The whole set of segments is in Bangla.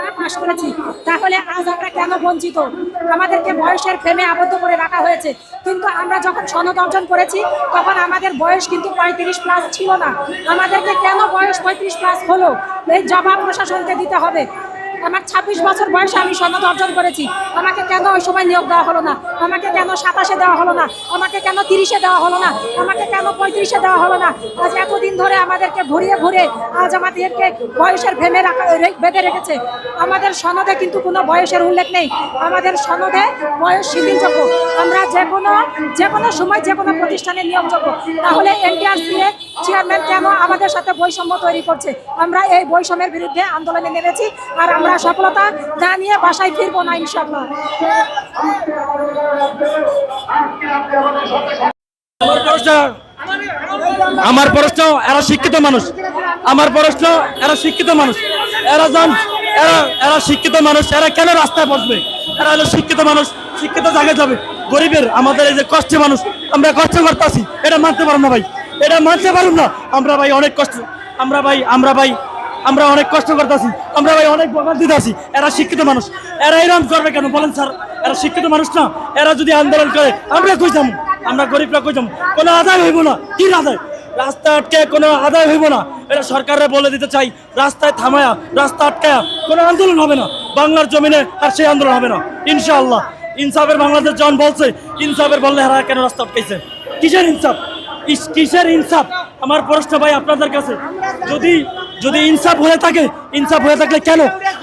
আমরা পাশ করেছি, তাহলে আজ আমরা কেন বঞ্চিত? আমাদেরকে বয়সের ফ্রেমে আবদ্ধ করে রাখা হয়েছে। কিন্তু আমরা যখন সনদ অর্জন করেছি, তখন আমাদের বয়স কিন্তু পঁয়ত্রিশ প্লাস ছিল না। আমাদেরকে কেন বয়স পঁয়ত্রিশ প্লাস হলো? এই জবাব প্রশাসনকে দিতে হবে। আমার ছাব্বিশ বছর বয়সে আমি সনদ অর্জন করেছি। আমাকে কেন ওই সময় নিয়োগ দেওয়া হলো না? আমাকে কেন সাতাশে দেওয়া হলো না? আমাকে কেন তিরিশে দেওয়া হলো না? আমাকে কেন পঁয়ত্রিশে দেওয়া হলো না? আজ এতদিন ধরে আমাদেরকে ঘুরিয়ে ঘুরে আজ আমাদেরকে বয়সের ভেমে রাখা বেঁধে রেখেছে। আমাদের সনদে কিন্তু কোনো বয়সের উল্লেখ নেই। আমাদের সনদে বয়স শিথিলযোগ্য। আমরা যে কোনো যে কোনো সময় যে কোনো প্রতিষ্ঠানে নিয়োগযোগ্য। তাহলে এনটিআরসি চেয়ারম্যান কেন আমাদের সাথে বৈষম্য তৈরি করছে? আমরা এই বৈষম্যের বিরুদ্ধে আন্দোলনে নেমেছি আর আমরা সফলতা জানিয়ে বাসায় ফিরবো না ইনশাল্লাহ আমার প্রশ্ন এরা শিক্ষিত মানুষ। আমার প্রশ্ন, এরা শিক্ষিত মানুষ। এরা জন, এরা এরা শিক্ষিত মানুষ। এরা কেন রাস্তায় বসবে? এরা হলো শিক্ষিত মানুষ। শিক্ষিত জায়গায় যাবে। গরিবের, আমাদের এই যে কষ্টে মানুষ, আমরা কষ্ট করতেছি এটা মানতে পারো না ভাই। এটা মানতে পারুন না। আমরা ভাই অনেক কষ্ট আমরা ভাই আমরা ভাই, আমরা অনেক কষ্ট করতেছি। আমরা ভাই অনেক বকার দিতেছি। এরা শিক্ষিত মানুষ। এরা এরকম করবে কেন বলেন স্যার? এরা শিক্ষিত মানুষ না। এরা যদি আন্দোলন করে, আমরা কই যাব? আমরা গরিবরা কই যাব? কোনো আদায় হইব না। কি আদায়? রাস্তা আটকে কোনো আদায় হইব না। এটা সরকারে বলে দিতে চাই। রাস্তায় থামায়া, রাস্তা আটকায়া কোনো আন্দোলন হবে না। বাংলার জমিনে আর সেই আন্দোলন হবে না। ইনশাআল্লাহ। ইনসাফের বাংলাদেশ জন বলছে, ইনসাফের বললে হারা কেন রাস্তা আটকাইছে? কিসের ইনসাফ? কিসের ইনসাফ? আমার প্রশ্ন ভাই আপনাদের কাছে। যদি যদি ইনসাফ হয়ে থাকে, ইনসাফ হয়ে থাকলে কেন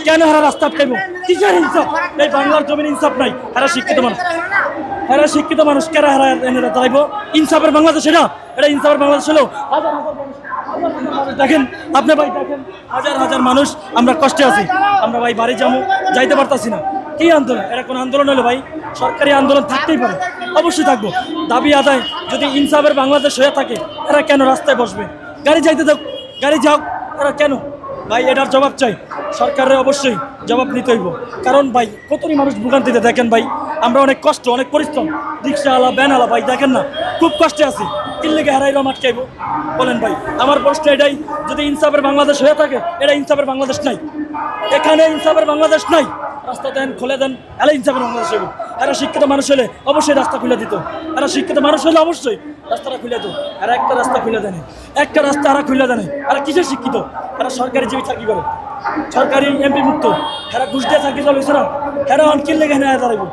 কেন হারা রাস্তা আটকাইব? কিসের ইনসাফ? এই বাংলার জমিন ইনসাফ নাই, হারা শিক্ষিত মানুষ। হারা শিক্ষিত মানুষ কেরা হারা এনে দাঁড়াইব? ইনসাফের বাংলাদেশ এটা এটা ইনসাফের বাংলাদেশ হলো। দেখেন, আপনি ভাই দেখেন, হাজার হাজার মানুষ আমরা কষ্টে আছি। আমরা ভাই বাড়ি যাব যাইতে পারতাছি না। কি আন্দোলন? এটা কোন আন্দোলন হলো ভাই? সরকারি আন্দোলন থাকতেই পারে। অবশ্যই থাকব। দাবি আদায় যদি ইনসাফের বাংলাদেশ হয়ে থাকে, এরা কেন রাস্তায় বসবে? গাড়ি যাইতে দাও গাড়ি যাও এরা কেন? ভাই, এটার জবাব চাই। সরকারের অবশ্যই জবাব নিতে হইব। কারণ ভাই কতই মানুষ ভোগান্তিতে দেখেন ভাই? আমরা অনেক কষ্ট, অনেক পরিশ্রম। রিক্সাওয়ালা ব্যানওয়ালা ভাই, দেখেন না, খুব কষ্টে আছি। কিল্লিকে হারাইলাম আটকাইব বলেন ভাই, আমার প্রশ্ন এটাই, যদি ইনসাফের বাংলাদেশ হয়ে থাকে এটা ইনসাফের বাংলাদেশ নাই। এখানে ইনসাফের বাংলাদেশ নাই। রাস্তা দেন, খুলে দেন এলা ইনসাফের বাংলাদেশ এরা শিক্ষিত মানুষ হলে অবশ্যই রাস্তা খুলে দিত। এরা শিক্ষিত মানুষ হলে অবশ্যই রাস্তাটা খুলে দিত। এরা একটা রাস্তা খুলে দেনে একটা রাস্তা এরা খুলে দেনে এরা কিসের শিক্ষিত? এরা সরকারি জীবী চাকরি করে। সরকারি এমপি মুক্ত। এরা ঘুষ দিয়ে চাকরি চলেছে না। এরা অনকিল লেগে এনে দাঁড়াইব।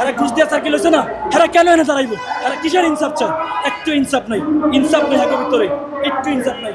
এরা ঘুষ দিয়ে চাকরি লইছে না। এরা কেন এনে দাঁড়াইব? এরা কিসের ইনসাফ চায়? একটু ইনসাফ নাই। ইনসাফ নেই একের ভিতরে। একটু ইনসাফ নাই।